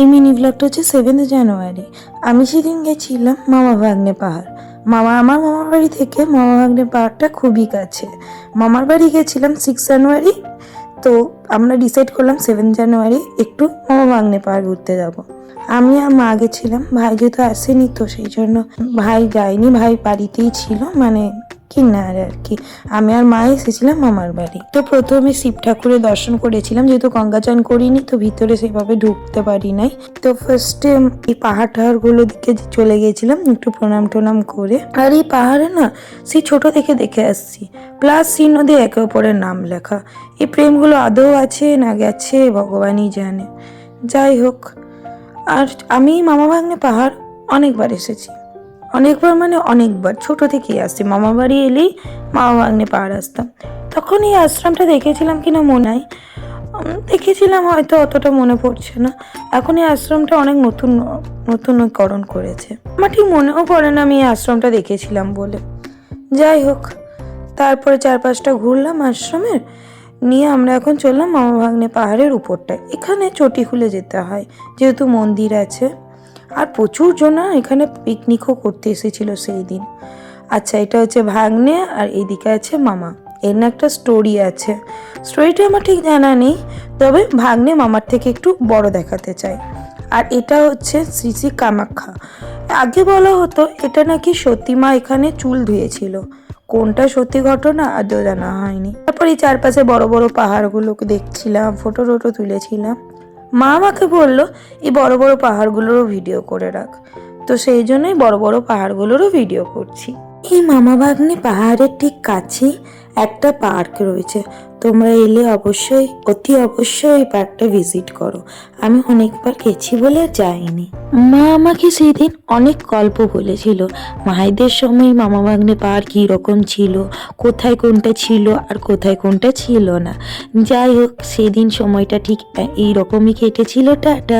এই মিনি ব্লগটা হচ্ছে সেভেন্থ জানুয়ারি আমি সেদিন গেছিলাম মামা ভাগ্নে পাহাড়। মামা, আমার মামার বাড়ি থেকে মামা ভাগ্নে পাহাড়টা খুবই কাছে। মামার বাড়ি গেছিলাম সিক্স জানুয়ারি তো আমরা ডিসাইড করলাম সেভেন জানুয়ারি একটু মামা ভাগ্নে পাহাড় ঘুরতে যাব। আমি আর মা গেছিলাম, ভাই যেহেতু আসেনি তো সেই জন্য ভাই যায়নি, ভাই বাড়িতেই ছিল মানে কিনার আর কি? আমি আর মা এসেছিলাম মামার বাড়ি। তো প্রথমে শিব ঠাকুরের দর্শন করেছিলাম, যেহেতু গঙ্গাচান করিনি, তো ভিতরে সেভাবে ঢুকতে পারি নাই। তো ফার্স্টে এই পাহাড় টাহাড়গুলো দিকে চলে গেছিলাম, একটু প্রণাম টনাম করে। আর এই পাহাড়ে না, সেই ছোট থেকে দেখে আসছি। প্লাস চিহ্ন দিয়ে একে অপরের নাম লেখা। এই প্রেমগুলো আদৌ আছে না গেছে, ভগবানই জানে। যাই হোক, আর আমি মামা ভাগ্নে পাহাড় অনেকবার এসেছি। অনেকবার মানে অনেকবার, ছোট থেকেই আসছি। মামা বাড়ি এলেই মামা ভাগ্নে পাহাড় আসতাম তখন এই আশ্রমটা দেখেছিলাম কিনা মনে হয় দেখেছিলাম হয়তো অতটা মনে পড়ছে না। এখন এই আশ্রমটা অনেক নতুন, নতুনকরণ করেছে। আমার ঠিক মনেও পড়ে না আমি এই আশ্রমটা দেখেছিলাম বলে। যাই হোক, তারপরে চার পাঁচটা ঘুরলাম আশ্রমের। নিয়ে আমরা এখন চললাম মামা ভাগ্নে পাহাড়ের উপরটায়। এখানে চটি খুলে যেতে হয়, যেহেতু মন্দির আছে। আর প্রচুর জনা এখানে পিকনিকও করতে এসেছিল সেই দিন। আচ্ছা এটা হচ্ছে ভাগ্নে আর এইদিকে আছে মামা। এর না একটা স্টোরি আছে। স্টোরিটা আমার ঠিক জানা নেই, তবে ভাগ্নে মামার থেকে একটু বড় দেখাতে চাই আর এটা হচ্ছে শ্রী শ্রী কামাখ্যা। আগে বলা হতো, এটা নাকি সতীমা এখানে চুল ধুয়েছিল। কোনটা সত্যি ঘটনা আদৌ জানা হয়নি। তারপর এই চারপাশে বড় বড় পাহাড়গুলোকে দেখছিলাম ফটো টোটো তুলেছিলাম। মা আমাকে বলল, এই বড় বড় পাহাড়গুলোরও ভিডিও করে রাখ। তো সেই জন্যই বড় বড় পাহাড়গুলোরও ভিডিও করছি। এই মামা ভাগ্নে পাহাড়ের ঠিক কাছেই একটা পার্ক রয়েছে। তোমরা এলে অবশ্যই, অতি অবশ্যই এই পার্কটা ভিজিট করো। আমি অনেকবার গেছি বলে যাইনি। মা আমাকে সেদিন অনেক গল্প বলেছিল। মায়েদের সময় মামা ভাগ্নে পার্ক কীরকম ছিল, কোথায় কোনটা ছিল আর কোথায় কোনটা ছিল না। যাই হোক, সেদিন সময়টা ঠিক এই রকমই কেটেছিল, টাটা।